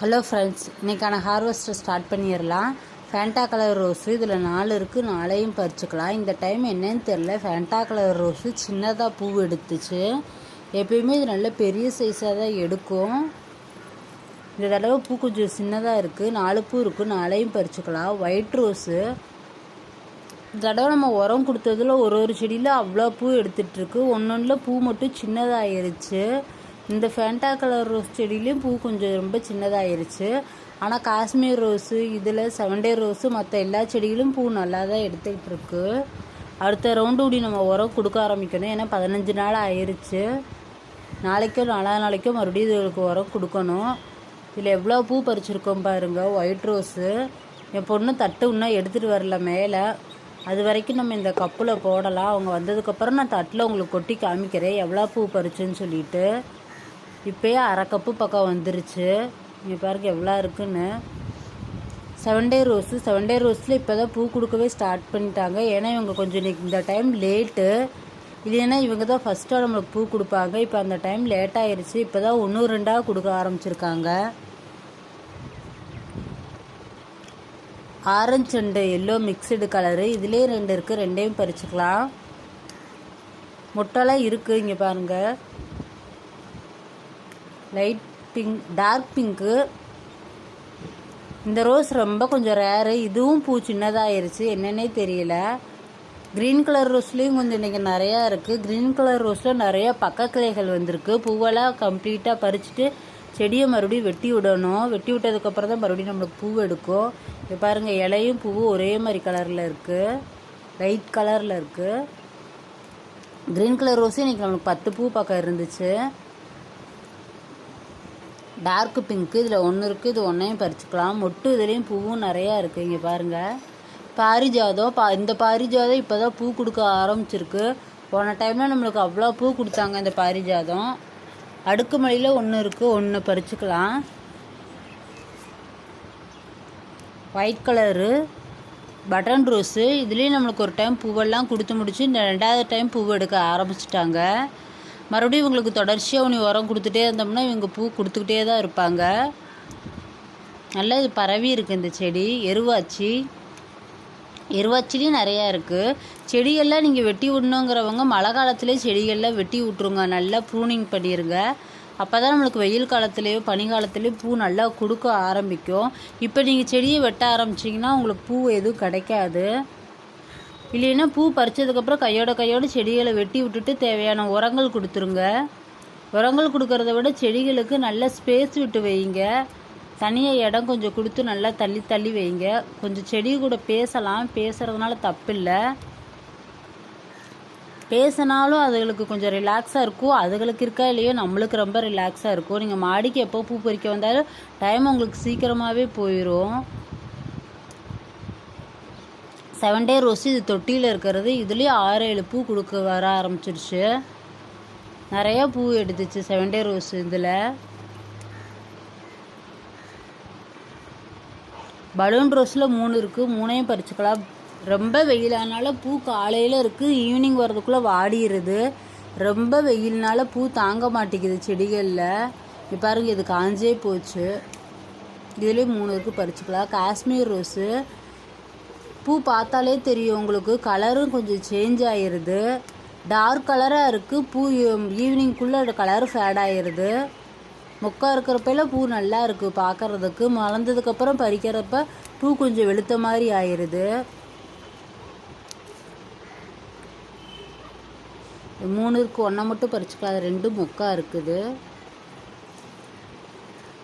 Hello friends இன்றைக்கான ஹார்வெஸ்ட்டை start பண்ணிடலாம் ஃபேண்டா கலர் ரோஸு இதில் நாலு இருக்குது நாளையும் பறிச்சுக்கலாம். இந்த டைம் என்னன்னு தெரில ஃபேண்டா கலர் ரோஸு சின்னதாக பூ எடுத்துச்சு. எப்பயுமே இது நல்ல பெரிய சைஸாக தான் எடுக்கும். இந்த தடவை பூ கொஞ்சம் சின்னதாக இருக்குது நாலு பூ இருக்குது நாளையும் பறிச்சுக்கலாம். ஒயிட் ரோஸு இந்த தடவை நம்ம உரம் கொடுத்ததுல ஒரு ஒரு செடியில் அவ்வளோ பூ எடுத்துகிட்ருக்கு ஒன்னொன்றில் பூ மட்டும் சின்னதாகிருச்சு இந்த ஃபேண்டா கலர் ரோஸ் செடியிலையும் பூ கொஞ்சம் ரொம்ப சின்னதாகிருச்சு ஆனால் காஷ்மீர் ரோஸு இதில் செவன்டே ரோஸு மற்ற எல்லா செடிகளும் பூ நல்லா தான் எடுத்துக்கிட்டு இருக்கு அடுத்த ரவுண்டு இப்படி நம்ம உரம் கொடுக்க ஆரம்பிக்கணும். ஏன்னா பதினஞ்சு நாள் ஆயிடுச்சு நாளைக்கோ நாலா நாளைக்கோ மறுபடியும் இதுகளுக்கு உரம் கொடுக்கணும். இதில் எவ்வளோ பூ பறிச்சிருக்கோம் பாருங்கள் ஒயிட் ரோஸு என் பொண்ணு தட்டு இன்னும் எடுத்துகிட்டு வரல மேலே. அது வரைக்கும் நம்ம இந்த கப்பில் போடலாம். அவங்க வந்ததுக்கப்புறம் நான் தட்டில் உங்களுக்கு கொட்டி காமிக்கிறேன். எவ்வளோ பூ பறிச்சுன்னு சொல்லிட்டு. இப்போயே அரை கப்பு பக்கம் வந்துருச்சு. இங்கே பாருங்க எவ்வளோ இருக்குன்னு. Seven day rose seven day ரோஸில் இப்போ தான் பூ கொடுக்கவே ஸ்டார்ட் பண்ணிட்டாங்க. ஏன்னா இவங்க கொஞ்சம் இன்னைக்கு இந்த டைம் லேட்டு இல்லைன்னா இவங்க தான் ஃபஸ்ட்டாக நம்மளுக்கு பூ கொடுப்பாங்க. இப்போ அந்த டைம் லேட் ஆயிடுச்சு இப்போ தான் ஒன்று ரெண்டாக கொடுக்க ஆரம்பிச்சிருக்காங்க. Orange and yellow mixed colour இதுலேயே ரெண்டு இருக்குது ரெண்டையும் பறிச்சுக்கலாம். முட்டைலாம் இருக்குது இங்கே பாருங்கள் லைட் பிங்க் டார்க் பிங்க்கு இந்த ரோஸ் ரொம்ப கொஞ்சம் ரேரு இதுவும் பூ சின்னதாகிருச்சு என்னன்னே தெரியல. க்ரீன் கலர் ரோஸ்லேயும் கொஞ்சம் இன்றைக்கி நிறையா இருக்குது க்ரீன் கலர் ரோஸில் நிறையா பக்க கிளைகள் வந்திருக்கு. பூவெல்லாம் கம்ப்ளீட்டாக பறிச்சுட்டு செடியை மறுபடியும் வெட்டி விடணும். வெட்டி விட்டதுக்கப்புறம் தான் மறுபடியும் நம்மளுக்கு பூ எடுக்கும். இப்போ பாருங்கள் இலையும் பூவும் ஒரே மாதிரி கலரில் இருக்குது லைட் கலரில் இருக்குது க்ரீன் கலர் ரோஸும் இன்றைக்கி நம்மளுக்கு பத்து பூ பக்கம் இருந்துச்சு. டார்க் பிங்க்கு இதில் ஒன்று இருக்குது இது ஒன்றையும் பறிச்சுக்கலாம். மொட்டு இதுலேயும் பூவும் நிறையா இருக்குது இங்கே பாருங்கள் பாரிஜாதம் பா இந்த பாரிஜாதம் இப்போ தான் பூ கொடுக்க ஆரம்பிச்சிருக்கு. போன டைமில் நம்மளுக்கு அவ்வளோ பூ கொடுத்தாங்க இந்த பாரிஜாதம். அடுக்குமலையில் ஒன்று இருக்குது ஒன்று பறிச்சுக்கலாம். ஒயிட் கலரு பட்டன் ரோஸு இதுலேயும் நம்மளுக்கு ஒரு டைம் பூவெல்லாம் கொடுத்து முடிச்சு இந்த ரெண்டாவது டைம் பூ எடுக்க ஆரம்பிச்சிட்டாங்க. மறுபடியும் இவங்களுக்கு தொடர்ச்சியாக உனி உரம் கொடுத்துட்டே இருந்தோம்னா இவங்க பூ கொடுத்துக்கிட்டே தான் இருப்பாங்க. நல்லா இது பரவி இருக்குது இந்த செடி. எருவாச்சி. எருவாச்சிலையும் நிறையா இருக்குது செடியெல்லாம் நீங்கள் வெட்டி விடணுங்கிறவங்க மழை காலத்துலேயே செடிகள்லாம் வெட்டி விட்ருங்க நல்லா ப்ரூனிங் பண்ணிடுங்க அப்போ தான் நம்மளுக்கு வெயில் காலத்துலேயோ பனி காலத்துலேயோ பூ நல்லா கொடுக்க ஆரம்பிக்கும். இப்போ நீங்கள் செடியை வெட்ட ஆரம்பிச்சிங்கன்னா உங்களுக்கு பூ எதுவும் கிடைக்காது. இல்லைன்னா பூ பறித்ததுக்கப்புறம் கையோட கையோட செடிகளை வெட்டி விட்டுட்டு தேவையான உரங்கள் கொடுத்துருங்க. உரங்கள் கொடுக்கறத விட செடிகளுக்கு நல்ல ஸ்பேஸ் விட்டு வைங்க. தனியாக இடம் கொஞ்சம் கொடுத்து நல்லா தள்ளி தள்ளி வைங்க. கொஞ்சம் செடி கூட பேசலாம். பேசுகிறதுனால தப்பில்லை. பேசினாலும் அதுகளுக்கு கொஞ்சம் ரிலாக்ஸாக இருக்கும் அதுகளுக்கு இருக்கா இல்லையோ நம்மளுக்கு ரொம்ப ரிலாக்ஸாக இருக்கும் நீங்கள் மாடிக்கு எப்போ பூ பறிக்க வந்தாலும் டைம் உங்களுக்கு சீக்கிரமாகவே போயிடும் செவன் டே ரோஸ் இது தொட்டியில் இருக்கிறது. இதுலேயும் ஆறு ஏழு பூ கொடுக்க வர ஆரம்பிச்சிருச்சு. நிறையா பூ எடுத்துச்சு செவன் டே ரோஸ் இதில். பலூன் ரோஸில் மூணு இருக்குது மூணையும் பறிச்சுக்கலாம். ரொம்ப வெயிலானால பூ காலையில் இருக்குது ஈவினிங் வர்றதுக்குள்ளே வாடிடுது ரொம்ப வெயில்னால பூ தாங்க மாட்டேங்குது செடிகளில். இப்போ பாருங்கள் இது காஞ்சே போச்சு. இதுலேயும் மூணு இருக்குது பறிச்சுக்கலாம். காஷ்மீர் ரோஸு. பூ பார்த்தாலே தெரியும். உங்களுக்கு கலரும் கொஞ்சம் சேஞ்ச் ஆகிருது டார்க் கலராக இருக்குது பூ ஈவினிங்குள்ளே கலர் ஃபேட் ஆகிருது மொக்கா இருக்கிறப்பெல்லாம் பூ நல்லா இருக்குது பார்க்குறதுக்கு. மலர்ந்ததுக்கப்புறம் பறிக்கிறப்ப பூ கொஞ்சம் வெளுத்த மாதிரி ஆயிடுது மூணு இருக்குது ஒன்றை மட்டும் பறிச்சுக்கலாம். ரெண்டும் மொக்கா இருக்குது.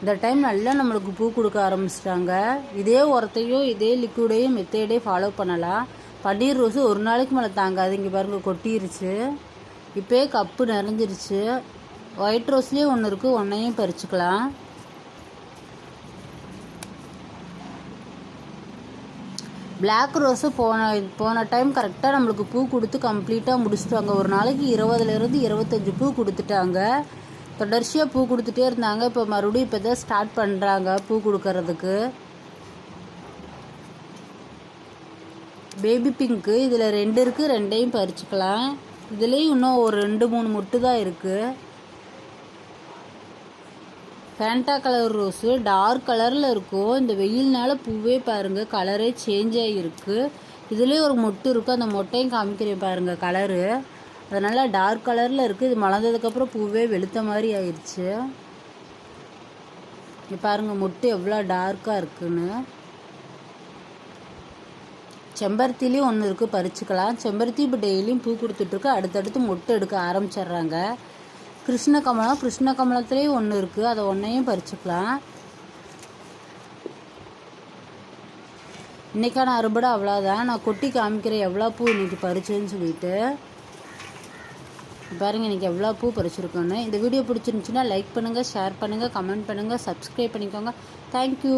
இந்த டைம் நல்லா நம்மளுக்கு பூ கொடுக்க ஆரம்பிச்சிட்டாங்க. இதே உரத்தையும் இதே லிக்விடையும் மெத்தேடையும் ஃபாலோ பண்ணலாம். பன்னீர் ரோஸு ஒரு நாளைக்கு மேலே தாங்காது. இங்கே பாருங்கள் கொட்டிருச்சு. இப்போயே கப்பு நிறைஞ்சிருச்சு. ஒயிட் ரோஸ்லேயே ஒன்று இருக்குது ஒன்றையும் பறிச்சுக்கலாம். பிளாக் ரோஸு போன போன டைம் கரெக்டாக நம்மளுக்கு பூ கொடுத்து கம்ப்ளீட்டாக முடிச்சுட்டாங்க. ஒரு நாளைக்கு இருபதுலேருந்து இருபத்தஞ்சி பூ கொடுத்துட்டாங்க. தொடர்ச்சியாக பூ கொடுத்துட்டே இருந்தாங்க. இப்போ மறுபடியும் இப்போ தான் ஸ்டார்ட் பண்ணுறாங்க பூ கொடுக்கறதுக்கு. பேபி பிங்க்கு இதில் ரெண்டு இருக்குது ரெண்டையும் பறிச்சுக்கலாம். இதுலேயும் இன்னும் ஒரு ரெண்டு மூணு முட்டு தான் இருக்குது ஃபேண்டா கலர் ரோஸு டார்க் கலரில் இருக்கும். இந்த வெயில்னால பூவே பாருங்கள் கலரே சேஞ்ச் ஆகிருக்கு இதுலேயும் ஒரு மொட்டு இருக்கும் அந்த மொட்டையும் காமிக்கிறேன் பாருங்கள் கலரு அதனால் டார்க் கலரில் இருக்குது இது மலர்ந்ததுக்கப்புறம் பூவே வெளுத்த மாதிரி ஆயிடுச்சு பாருங்கள் மொட்டு எவ்வளோ டார்க்காக இருக்குன்னு. செம்பருத்திலையும் ஒன்று இருக்குது பறிச்சுக்கலாம். செம்பருத்தி இப்போ டெய்லியும் பூ கொடுத்துட்ருக்கு அடுத்தடுத்து மொட்டு எடுக்க ஆரம்பிச்சிடுறாங்க. கிருஷ்ண கமலம் கிருஷ்ண கமலத்துலேயும் ஒன்று இருக்குது அதை ஒன்றையும் பறிச்சுக்கலாம். இன்றைக்கான அறுபடை அவ்வளோதான் நான் கொட்டி காமிக்கிறேன் எவ்வளோ பூ இன்றைக்கி பறிச்சேன்னு சொல்லிட்டு. பாருங்க இன்றைக்கி எவ்வளோ பூ பறிச்சிருக்கோன்னு இந்த வீடியோ பிடிச்சிருந்துச்சுன்னா லைக் பண்ணுங்கள் ஷேர் பண்ணுங்கள் கமெண்ட் பண்ணுங்கள் சப்ஸ்கிரைப் பண்ணிக்கோங்க. தேங்க்யூ